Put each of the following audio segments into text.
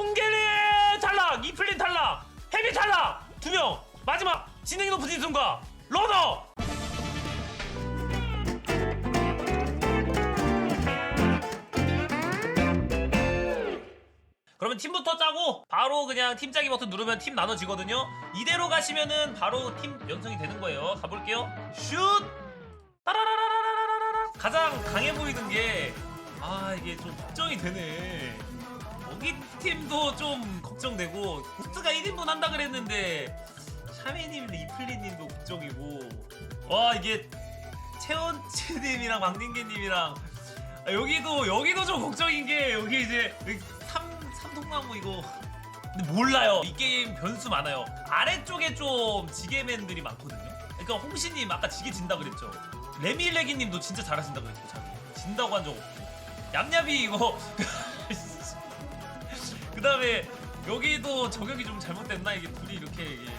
송계리 탈락 이플린 탈락 헤비 탈락. 두 명 마지막 진행이 높은 진순과 러너 그러면 팀부터 짜고 바로 그냥 팀 짜기 버튼 누르면 팀 나눠지거든요. 이대로 가시면은 바로 팀 연성이 되는 거예요. 가볼게요. 슛! 따라라라라라라라. 가장 강해 보이는 게 아 이게 좀 걱정이 되네 여기 팀도 좀 걱정되고 구스가 1인분 한다 그랬는데 샤메님 이플리님도 걱정이고. 와 이게 채원치님이랑 막닝개님이랑. 아, 여기도 여기도 좀 걱정인 게 여기 이제 삼 삼통나무 이거. 근데 몰라요. 이 게임 변수 많아요. 아래쪽에 좀 지게맨들이 많거든요. 그러니까 홍시님 아까 지게 진다 그랬죠. 레미레기님도 진짜 잘하신다 그랬고 자기. 진다고 한 적 없고. 얌얌이 이거 그 다음에 여기도 저격이 좀 잘못됐나? 이게 둘이 이렇게 이게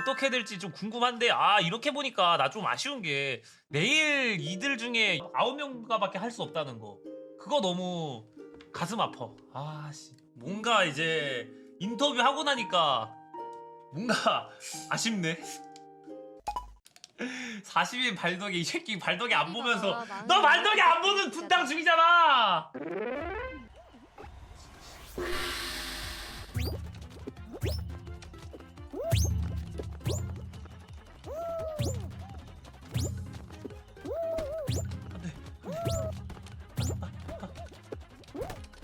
어떻게 될지 좀 궁금한데 아 이렇게 보니까 나 좀 아쉬운 게 내일 이들 중에 아홉 명가밖에 할 수 없다는 거. 그거 너무 가슴 아파. 아씨. 뭔가 이제 인터뷰 하고 나니까 뭔가 아쉽네. 40인 발덕에 이 새끼 발덕에 안 보면서 너 발덕에 안 보는 분당 중이잖아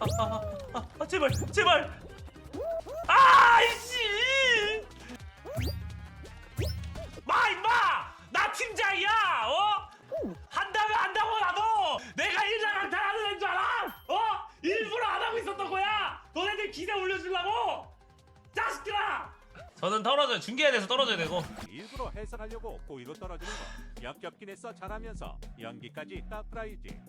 아, 아, 아, 아, 제발, 제발. 올려주려고. 자식들아. 저는 떨어져요. 중계에 대해서 떨어져야 되고. 일부러 해설하려고 고의로 떨어지는 거 역겹긴 했어 잘하면서 연기까지 따프라이지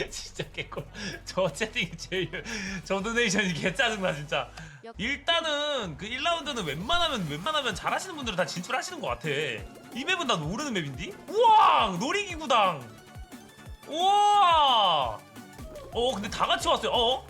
진짜 개꿀. 저 채팅이 제일 저 도네이션이 개 짜증나 진짜. 일단은 그 1라운드는 웬만하면 웬만하면 잘하시는 분들은 다 진출하시는 것 같아. 이 맵은 나 모르는 맵인디? 우와 놀이기구당. 우와. 어 근데 다 같이 왔어요. 어?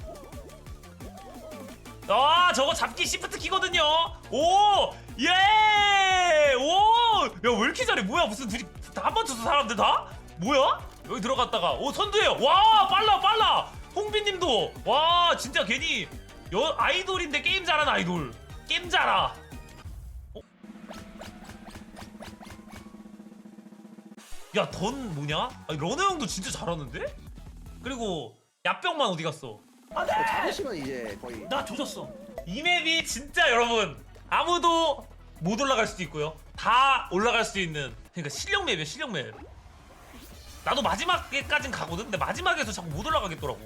아 저거 잡기 시프트 키거든요. 오 예. 오. 야 왜 이렇게 잘해? 뭐야 무슨 둘이 다한번 쳤어 사람들 다? 뭐야? 여기 들어갔다가 오 선두예요. 와 빨라 빨라. 홍빈님도 와 진짜 괜히 여 아이돌인데 게임 잘하는 아이돌. 게임 잘하. 어? 야던 뭐냐? 아니, 러너 형도 진짜 잘하는데? 그리고 야병만 어디 갔어? 잡으시면 이제 거의 나 조졌어. 이 맵이 진짜 여러분 아무도 못 올라갈 수도 있고요. 다 올라갈 수 있는 그러니까 실력 맵이야 실력 맵. 나도 마지막에까진 가거든. 근데 마지막에서 자꾸 못 올라가겠더라고.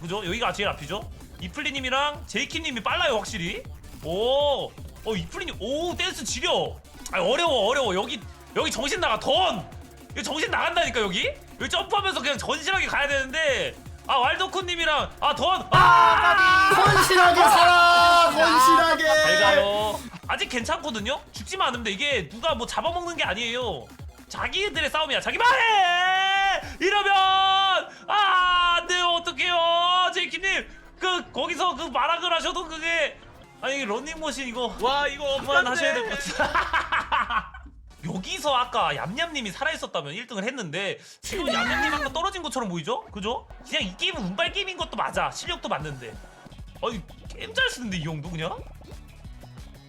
그죠? 여기가 제일 앞이죠. 이플리님이랑 제이킴님이 빨라요 확실히. 오, 어 이플리님, 오 댄스 지려. 아 어려워 어려워 여기 여기 정신 나가 던. 여기 정신 나간다니까 여기. 여기 점프하면서 그냥 전실하게 가야 되는데. 아 왈도코님이랑 아 던. 아! 건실하게 살아 건실하게 잘 가요. 아직 괜찮거든요. 죽지만 않으면 돼. 이게 누가 뭐 잡아먹는 게 아니에요. 자기들의 싸움이야. 자기만 해. 이러면 아, 네 어떡해요, 제이키님. 그 거기서 그 마락을 하셔도 그게 아니 런닝머신 이거 와 이거 그만 하셔야 될것 같아. 여기서 아까 얌얌님이 살아있었다면 1등을 했는데 지금 얌얌님 아까 떨어진 것처럼 보이죠? 그죠? 그냥 이 게임은 운빨 게임인 것도 맞아 실력도 맞는데 아니 게임 잘 쓰는데 이 형도 그냥?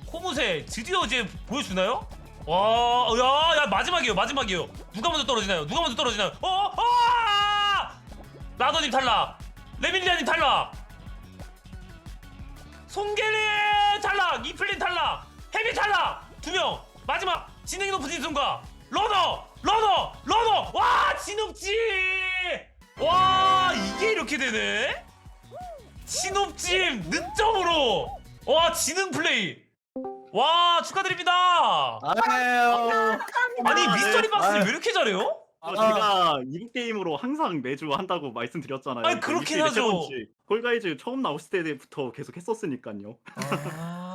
코무새 드디어 이제 보여주나요? 와, 야, 야 마지막이에요, 마지막이에요. 누가 먼저 떨어지나요? 누가 먼저 떨어지나요? 어, 어! 라더님 탈락, 레밀리아님 탈락, 송계리 탈락, 이플린 탈락, 헤비 탈락, 두 명. 마지막 진행이 높은 진순과 러너, 러너, 러너. 와, 진업지. 와, 이게 이렇게 되네. 진업짐 늦점으로. 와, 지능 플레이. 와, 축하드립니다. 아유 아니 미스터리 박스를 아유. 왜 이렇게 잘해요? 아, 제가 이부 게임으로 항상 매주 한다고 말씀드렸잖아요. 아니, 그렇긴 일주일에 하죠. 번씩. 홀가이즈 처음 나왔을 때부터 계속 했었으니까요. 아,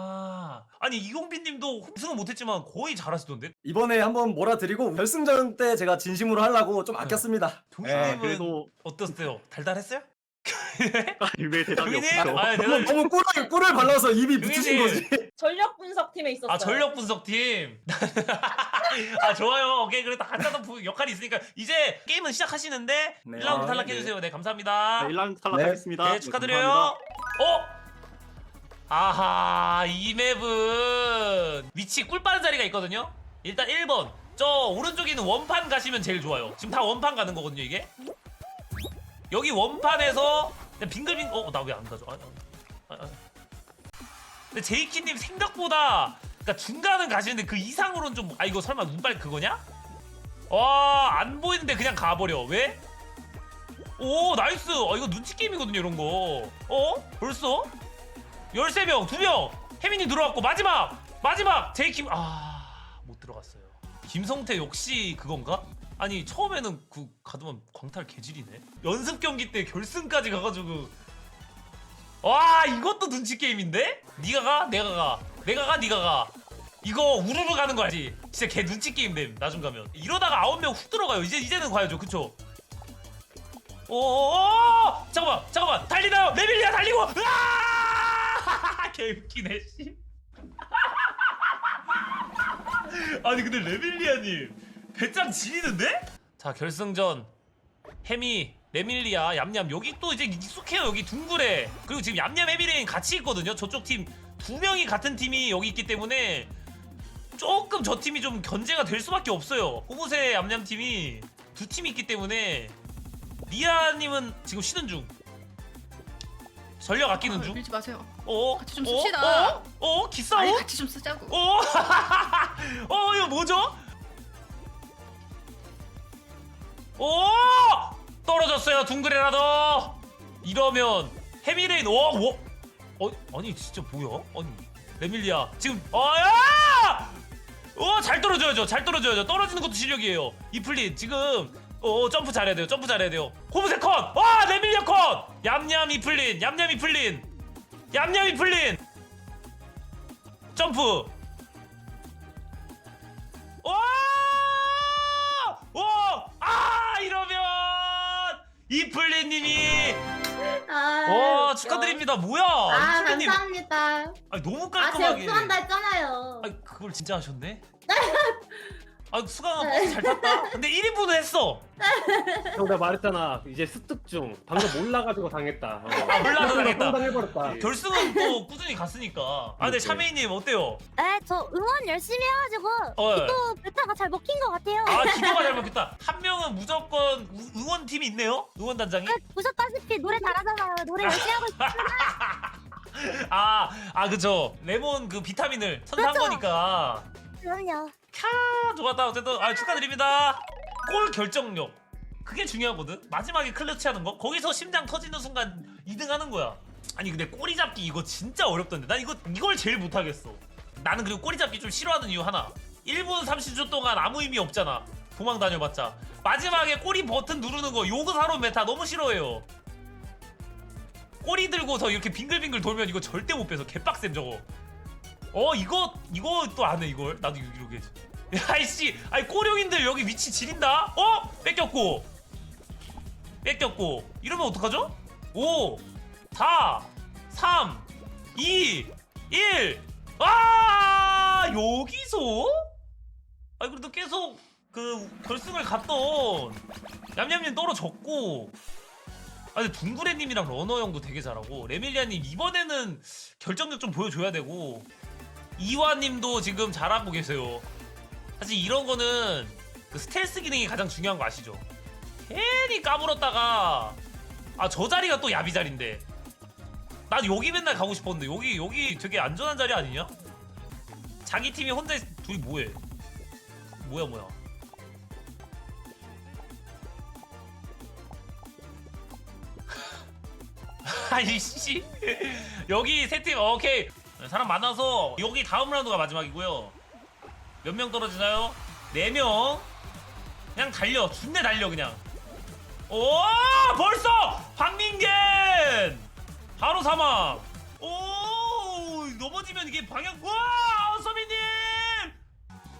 아니 이용빈님도 우승은 못했지만 거의 잘하시던데. 이번에 한번 몰아드리고 결승전 때 제가 진심으로 하려고 좀 아꼈습니다 동생님은 그래도 어땠어요? 달달했어요? 왜 대답이 경희님 없어? 아 너무 대단 너무 꿀을 꿀을 발라서 입이 붙이신. 거지. 전력 분석팀에 있었어요. 아 전력 분석팀 아 좋아요 오케이 그래 다 갖다 놓은 역할이 있으니까 이제 게임은 시작하시는데 네. 1라운드 아, 탈락해 주세요 네 감사합니다 네, 1라운드 탈락하겠습니다. 네 네, 축하드려요 감사합니다. 어? 아하 이 맵은 위치 꿀 빠른 자리가 있거든요 일단 1번 저 오른쪽에 있는 원판 가시면 제일 좋아요 지금 다 원판 가는 거거든요 이게 여기 원판에서 빙글빙글 어 나 왜 안 가죠 아, 아, 아. 근데 제이키님 생각보다 그러니까 중간은 가시는데 그 이상으로는 좀 아 이거 설마 운빨 그거냐? 와 안 보이는데 그냥 가버려 왜? 오 나이스 어 이거 눈치 게임이거든요 이런 거 어? 벌써? 13명 2명. 혜민이 들어왔고 마지막! 마지막! 제이킴 아 못 들어갔어요. 김성태 역시 그건가? 아니 처음에는 그 가드만 광탈 개질이네. 연습 경기 때 결승까지 가 가지고. 와 이것도 눈치 게임인데? 네가 가? 내가 가. 내가 가? 네가 가. 이거 우르르 가는 거 알지? 진짜 개 눈치 게임 됨 나중 가면. 이러다가 아홉 명 훅 들어가요. 이제 이제는 가야죠. 그쵸? 오오오! 잠깐만 잠깐만. 달리나요? 레빌리아 달리고! 으아 개 웃기네 씨. 아니 근데 레빌리아님 배짱 지리는데? 자 결승전. 해미 레밀리아 얌얌. 여기 또 이제 익숙해요 여기 둥그레 그리고 지금 얌얌 해미레인 같이 있거든요. 저쪽 팀 두 명이 같은 팀이 여기 있기 때문에 조금 저 팀이 좀 견제가 될 수밖에 없어요. 호구세 얌얌 팀이 두 팀이 있기 때문에 리아님은 지금 쉬는 중 전력 아끼는 중 밀지 마세요. 어? 같이 좀 어? 씁시다. 어? 어? 기싸움? 아니 같이 좀 쓰자고. 어? 어 이거 뭐죠? 오 떨어졌어요 둥그레라도 이러면 해미레인 와, 와. 어 아니 진짜 뭐야? 아니 레밀리아 지금 어야 어잘 떨어져야죠 잘 떨어져야죠 떨어지는 것도 실력이에요 이플린 지금 어 점프 잘해야 돼요 점프 잘해야 돼요 호브세 컷와 레밀리아 컷 얌얌 이플린 얌얌 이플린 얌얌 이플린 점프 와! 와! 아 이러면 이플리님이 아, 와 축하드립니다. 뭐야? 아, 이플리님 감사합니다. 아니, 너무 아, 깔끔하게. 수한다 했잖아요. 아 그걸 진짜 하셨네? 아 수강아 버스 잘 탔다. 근데 1인분은 했어. 형 내가 말했잖아 이제 습득 중 방금 몰라가지고 당했다 어. 아, 몰라서 당했다. 상당해버렸다 결승은 또 꾸준히 갔으니까. 아 근데 그렇지. 샤메이님 어때요? 네, 저 응원 열심히 해가지고 어. 예. 또 베타가 잘 먹힌 것 같아요. 아 기도가 잘 먹겠다. 한 명은 무조건 우- 응원팀이 있네요. 응원단장이. 네, 보셨다시피 노래 잘하잖아요. 노래 열심히 하고 있어요. 아, 아 그죠. 레몬 그 비타민을 선사한 그렇죠. 거니까. 그럼요. 캬 좋았다. 어쨌든 아 축하드립니다. 골 결정력. 그게 중요하거든. 마지막에 클러치 하는 거. 거기서 심장 터지는 순간 2등 하는 거야. 아니 근데 꼬리 잡기 이거 진짜 어렵던데. 난 이거 이걸 제일 못하겠어. 나는 그리고 꼬리 잡기 좀 싫어하는 이유 하나. 1분 30초 동안 아무 의미 없잖아. 도망 다녀봤자. 마지막에 꼬리 버튼 누르는 거 요거 사로 메타 너무 싫어해요. 꼬리 들고서 이렇게 빙글빙글 돌면 이거 절대 못 빼서 개빡셈 저거 어 이거 이거 또 안 해 이걸? 나도 이- 이렇게 야이씨. 아니 꼬룡인들 여기 위치 지린다? 어? 뺏겼고. 뺏겼고. 이러면 어떡하죠? 5 4 3 2 1 아! 여기서? 아니 그래도 계속 그 결승을 갔던 얌얌님 떨어졌고. 아 근데 둥그레님이랑 러너 형도 되게 잘하고 레밀리아님 이번에는 결정력 좀 보여줘야 되고 이화님도 지금 잘하고 계세요 사실 이런 거는 그 스텔스 기능이 가장 중요한 거 아시죠? 괜히 까불었다가 아 저 자리가 또 야비 자리인데 난 여기 맨날 가고 싶었는데 여기 여기 되게 안전한 자리 아니냐? 자기 팀이 혼자 있- 둘이 뭐해? 뭐야 뭐야? 아이씨 여기 세팀 오케이 사람 많아서 여기 다음 라운드가 마지막이고요. 몇 명 떨어지나요? 네 명. 그냥 달려. 준내 달려 그냥. 오 벌써! 박민겐! 바로 사망 오 넘어지면 이게 방향 와 서민님!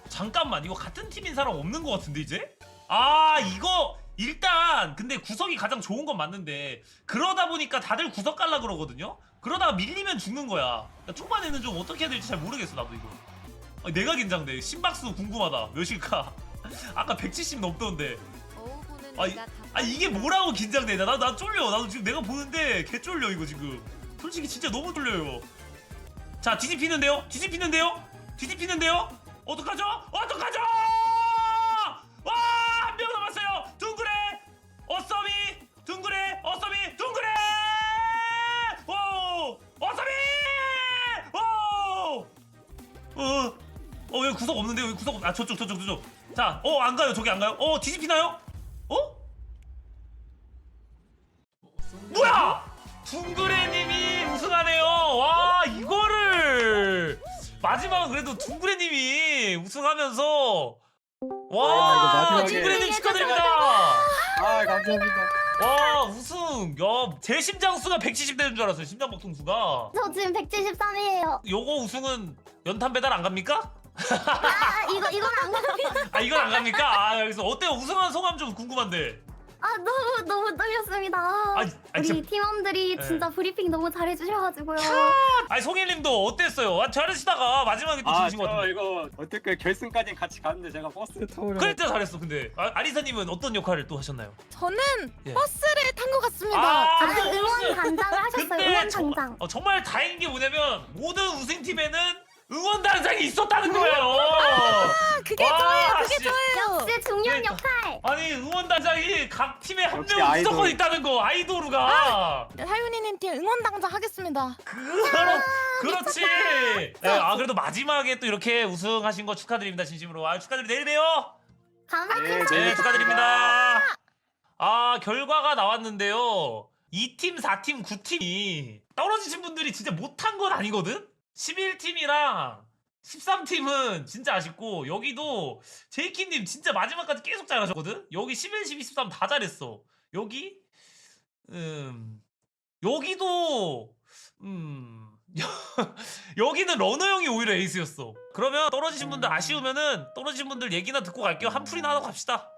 잠깐만 이거 같은 팀인 사람 없는 것 같은데 이제? 아 이거 일단 근데 구석이 가장 좋은 건 맞는데 그러다 보니까 다들 구석 갈라 그러거든요. 그러다가 밀리면 죽는 거야. 그러니까 초반에는 좀 어떻게 해야 될지 잘 모르겠어 나도 이거. 아니, 내가 긴장돼. 심박수 궁금하다. 몇일까? 아까 170 넘던데. 아, 이- 아 이게 뭐라고 긴장돼? 나, 나 쫄려. 나도 지금 내가 보는데 개 쫄려 이거 지금. 솔직히 진짜 너무 쫄려요. 자 뒤집히는데요? 뒤집히는데요? 뒤집히는데요? 어떡하죠? 어떡하죠? 어, 왜 구석 없는데요? 왜 구석 없... 아, 저쪽, 저쪽, 저쪽. 자, 어, 안 가요. 저기 안 가요. 어, 뒤집히나요? 어? 뭐야! 둥그레님이 우승하네요. 와, 이거를 마지막은 그래도 둥그레님이 우승하면서 와, 마지막에- 둥그레님 축하드립니다. 아 감사합니다. 와, 우승. 야, 제 심장 수가 170 되는 줄 알았어요. 심장 박동 수가. 저 지금 173이에요. 요거 우승은 연탄 배달 안 갑니까? 아 이거 이건 안 가요. 아, 이건 안 갑니까? 아, 여기서 어때요? 우승한 소감 좀 궁금한데. 아 너무 너무 떨렸습니다. 아니, 아니, 우리 진짜- 팀원들이 네. 진짜 브리핑 너무 잘해주셔가지고요. 아니 송일님도 어땠어요? 아, 잘하시다가 마지막에 또 아 지신 것 저 같은데. 이거 어떻게 결승까지 같이 갔는데 제가 버스 타고 그럴 때 잘했어 근데 아, 아리사님은 어떤 역할을 또 하셨나요? 저는 예. 버스를 탄 것 같습니다. 아, 아, 응원 단장을 하셨어요. 응원 정- 단장. 어, 정말 다행인 게 뭐냐면 모든 우승팀에는 응원단장이 있었다는 거예요. 아, 그게 와, 저예요. 그게 씨. 저예요. 역시 중요한 그러니까. 역할. 아니 응원단장이 각 팀에 한 역시 명 무조건 아이돌. 있다는 거 아이돌우가 하윤이님 팀 응원당자 하겠습니다. 그럼 그렇지. 네, 아 그래도 마지막에 또 이렇게 우승하신 거 축하드립니다 진심으로. 아 축하드립니다. 내일 봬요. 감사합니다. 네, 축하드립니다. 아, 결과가 나왔는데요. 2팀, 4팀, 9팀이 떨어지신 분들이 진짜 못한 건 아니거든? 11팀이랑 13팀은 진짜 아쉽고, 여기도 제이키님 진짜 마지막까지 계속 잘하셨거든? 여기 11, 12, 13 다 잘했어. 여기, 음, 여기도, 음, 여기는 러너 형이 오히려 에이스였어. 그러면 떨어지신 분들 아쉬우면은 떨어지신 분들 얘기나 듣고 갈게요. 한 풀이나 하고 갑시다.